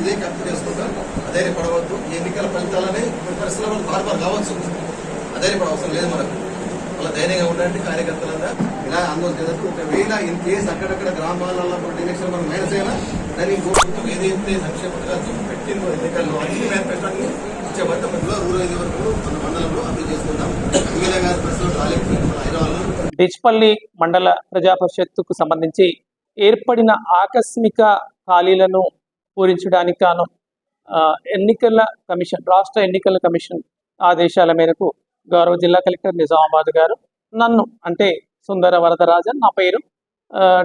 ఇదే కరెక్ట్ చేసుకుంటారు అదే పడవద్దు ఈ ఎన్నికల ఫలితాలనే కొన్ని పరిస్థితుల్లో మనకు బార్బార్ కావచ్చు అదే ఇప్పుడు అవసరం లేదు మనకు. వాళ్ళ ధైర్యంగా ఉండండి కార్యకర్తలంతా. ఇలా ఆందోళన చేయదు ఒకవేళ ఇన్ కేసు అక్కడక్కడ గ్రామాలలో కూడా ఎలక్షన్ మనం మైనస్ అయినా దాన్ని ప్రభుత్వం ఏదైతే సంక్షేమ పథకాలు పెట్టిందో ఎన్నికల్లో అన్ని మేనిఫెస్టోని వచ్చే వద్ద మధ్యలో రూరల్ ఇది వరకు మన మండలంలో అమలు చేసుకుందాం ఈ విధంగా ప్రస్తుతం రాలేకపోయింది. మన డిచ్పల్లి మండల ప్రజా పరిషత్తుకు సంబంధించి ఏర్పడిన ఆకస్మిక ఖాళీలను పూరించడానికి గాను ఎన్నికల కమిషన్ రాష్ట్ర ఎన్నికల కమిషన్ ఆదేశాల మేరకు గౌరవ జిల్లా కలెక్టర్ నిజామాబాద్ గారు నన్ను అంటే సుందర వరదరాజన్ నా పేరు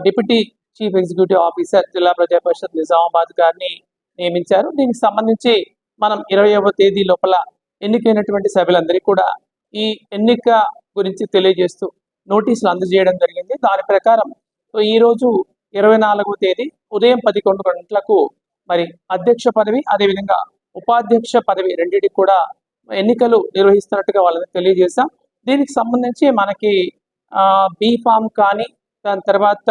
డిప్యూటీ చీఫ్ ఎగ్జిక్యూటివ్ ఆఫీసర్ జిల్లా ప్రజా పరిషత్ నిజామాబాద్ గారిని నియమించారు. దీనికి సంబంధించి మనం ఇరవైవ తేదీ లోపల ఎన్నికైనటువంటి సభ్యులందరికీ కూడా ఈ ఎన్నిక గురించి తెలియజేస్తూ నోటీసులు అందజేయడం జరిగింది. దాని ప్రకారం సో ఇరవై నాలుగవ తేదీ ఉదయం పదకొండు గంటలకు మరి అధ్యక్ష పదవి అదేవిధంగా ఉపాధ్యక్ష పదవి రెండింటికి కూడా ఎన్నికలు నిర్వహిస్తున్నట్టుగా వాళ్ళని తెలియజేశాం. దీనికి సంబంధించి మనకి బీఫామ్ కానీ దాని తర్వాత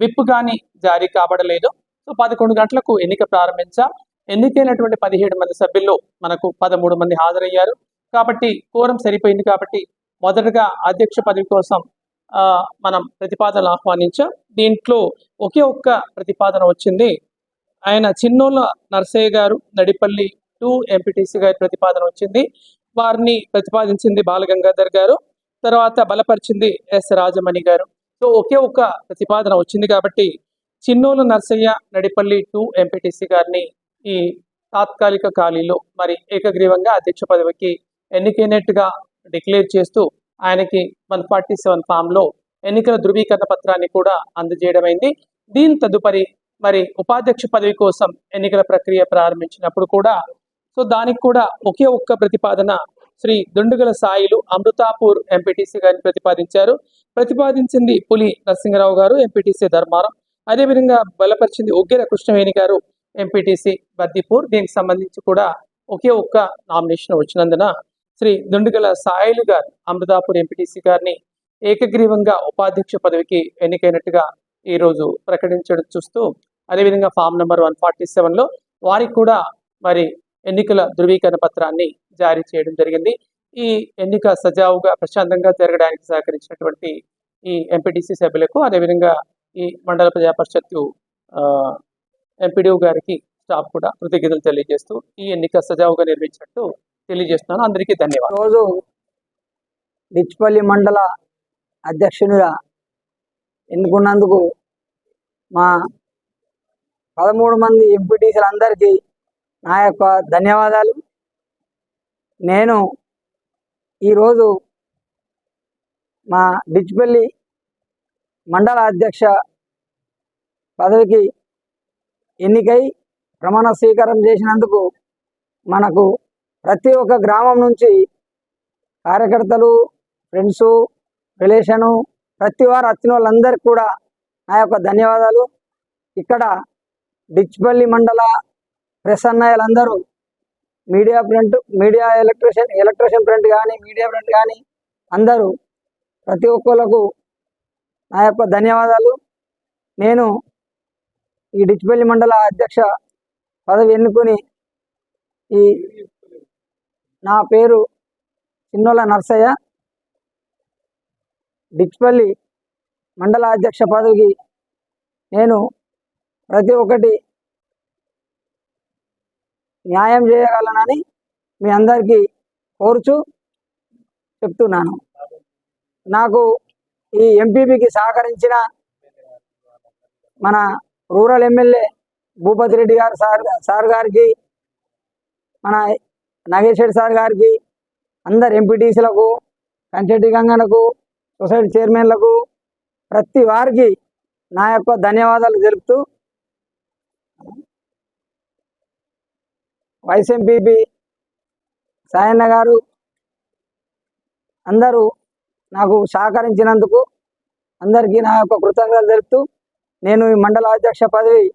విప్ కానీ జారీ కాబడలేదు. సో పదకొండు గంటలకు ఎన్నిక ప్రారంభించాం. ఎన్నికైనటువంటి పదిహేడు మంది సభ్యుల్లో మనకు పదమూడు మంది హాజరయ్యారు. కాబట్టి కోరం సరిపోయింది కాబట్టి మొదటగా అధ్యక్ష పదవి కోసం మనం ప్రతిపాదనలు ఆహ్వానించాం. దీంట్లో ఒకే ఒక్క ప్రతిపాదన వచ్చింది ఆయన చిన్నోళ్ళ నర్సయ్య గారు నడిపల్లి టూ ఎంపీటీసీ గారి ప్రతిపాదన వచ్చింది. వారిని ప్రతిపాదించింది బాలగంగాధర్ గారు తర్వాత బలపరిచింది ఎస్ రాజమణి గారు. సో ఒకే ఒక్క ప్రతిపాదన వచ్చింది కాబట్టి చిన్నోలు నర్సయ్య నడిపల్లి టూ ఎంపీటీసీ గారిని ఈ తాత్కాలిక ఖాళీలో మరి ఏకగ్రీవంగా అధ్యక్ష పదవికి ఎన్నికైనట్టుగా డిక్లేర్ చేస్తూ ఆయనకి వన్ ఫార్టీ సెవెన్ ఫామ్లో ఎన్నికల ధృవీకరణ పత్రాన్ని కూడా అందజేయడమైంది. దీని తదుపరి మరి ఉపాధ్యక్ష పదవి కోసం ఎన్నికల ప్రక్రియ ప్రారంభించినప్పుడు కూడా సో దానికి కూడా ఒకే ఒక్క ప్రతిపాదన శ్రీ దుండుగల సాయిలు అమృతాపూర్ ఎంపీటీసీ గారిని ప్రతిపాదించారు. ప్రతిపాదించింది పులి నరసింహరావు గారు ఎంపీటీసీ ధర్మారం. అదేవిధంగా బలపరిచింది ఉగ్గిర కృష్ణవేణి గారు ఎంపీటీసీ బర్దీపూర్. దీనికి సంబంధించి కూడా ఒకే ఒక్క నామినేషన్ వచ్చినందున శ్రీ దుండుగల సాయిలు గారు అమృతాపూర్ ఎంపీటీసీ గారిని ఏకగ్రీవంగా ఉపాధ్యక్ష పదవికి ఎన్నికైనట్టుగా ఈ రోజు ప్రకటించడం చూస్తూ అదేవిధంగా ఫామ్ నెంబర్ వన్ ఫార్టీ సెవెన్లో వారికి కూడా మరి ఎన్నికల ధృవీకరణ పత్రాన్ని జారీ చేయడం జరిగింది. ఈ ఎన్నిక సజావుగా ప్రశాంతంగా జరగడానికి సహకరించినటువంటి ఈ ఎంపీటీసీ సభ్యులకు అదేవిధంగా ఈ మండల ప్రజా పరిషత్తు ఎంపీడీఓ గారికి స్టాఫ్ కూడా కృతజ్ఞతలు తెలియజేస్తూ ఈ ఎన్నిక సజావుగా నిర్మించినట్టు తెలియజేస్తున్నాను. అందరికీ ధన్యవాదాలు. రోజు డిచ్పల్లి మండల అధ్యక్షునిగా ఎన్నుకున్నందుకు మా పదమూడు మంది ఎంపీటీసీలందరికీ నా యొక్క ధన్యవాదాలు. నేను ఈరోజు మా డిచ్పల్లి మండల అధ్యక్ష పదవికి ఎన్నికై ప్రమాణ స్వీకారం చేసినందుకు మనకు ప్రతి ఒక్క గ్రామం నుంచి కార్యకర్తలు ఫ్రెండ్స్ రిలేషను ప్రతి వారు వచ్చిన వాళ్ళందరికీ కూడా నా యొక్క ధన్యవాదాలు. ఇక్కడ డిచ్పల్లి మండల ప్రసన్నయ్యలందరూ media print media electrician electrician print కానీ మీడియా ప్రింట్ కానీ అందరూ ప్రతి ఒక్కళ్ళకు నా యొక్క ధన్యవాదాలు. నేను ఈ డిచ్పల్లి మండల అధ్యక్ష పదవి ఎన్నుకొని ఈ నా పేరు చిన్నోళ్ళ నర్సయ్య. డిచ్పల్లి మండల అధ్యక్ష పదవికి నేను ప్రతి ఒక్కటి న్యాయం చేయగలనని మీ అందరికీ కోరుచు చెప్తున్నాను. నాకు ఈ ఎంపీపీకి సహకరించిన మన రూరల్ ఎమ్మెల్యే భూపతి రెడ్డి గారు సార్ సార్ గారికి మన నాగేశ్వర్ సార్ గారికి అందరు ఎంపీటీసీలకు కంచెట్టి గంగనకు సొసైటీ చైర్మన్లకు ప్రతి వారికి నా యొక్క ధన్యవాదాలు తెలుపుతూ వైస్ ఎంపీపీ సాయన్న గారు అందరూ నాకు సహకరించినందుకు అందరికీ నా యొక్క కృతజ్ఞతలు తెలుపుతూ నేను ఈ మండల అధ్యక్ష పదవి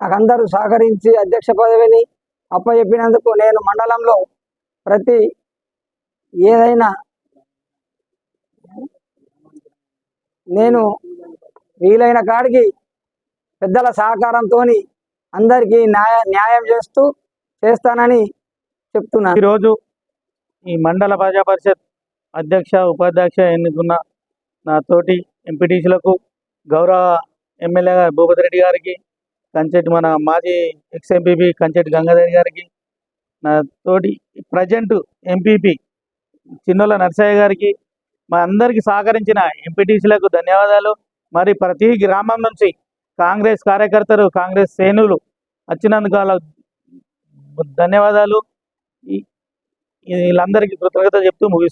నాకు అందరూ సహకరించి అధ్యక్ష పదవిని అప్పచెప్పినందుకు నేను మండలంలో ప్రతి ఏదైనా నేను వీలైన కాడికి పెద్దల సహకారంతో అందరికీ న్యాయ న్యాయం చేస్తూ చేస్తానని చెప్తున్నాను ఈరోజు ఈ మండల ప్రజా పరిషత్ అధ్యక్ష ఉపాధ్యక్ష ఎన్నుకున్న నా తోటి ఎంపీటీసీలకు గౌరవ ఎమ్మెల్యే గారు భూపతి రెడ్డి గారికి కంచెట్ మన మాజీ ఎక్స్ ఎంపీపీ కంచెట్ గంగాధర్ గారికి నా తోటి ప్రజెంట్ ఎంపీపీ చిన్నోళ్ళ నర్సయ్య గారికి మా అందరికి సహకరించిన ఎంపీటీసీలకు ధన్యవాదాలు. మరి ప్రతి గ్రామం నుంచి కాంగ్రెస్ కార్యకర్తలు కాంగ్రెస్ శ్రేణులు వచ్చినందుకు ధన్యవాదాలు. వీళ్ళందరికీ కృతజ్ఞత చెప్తూ ముగిస్తున్నాను.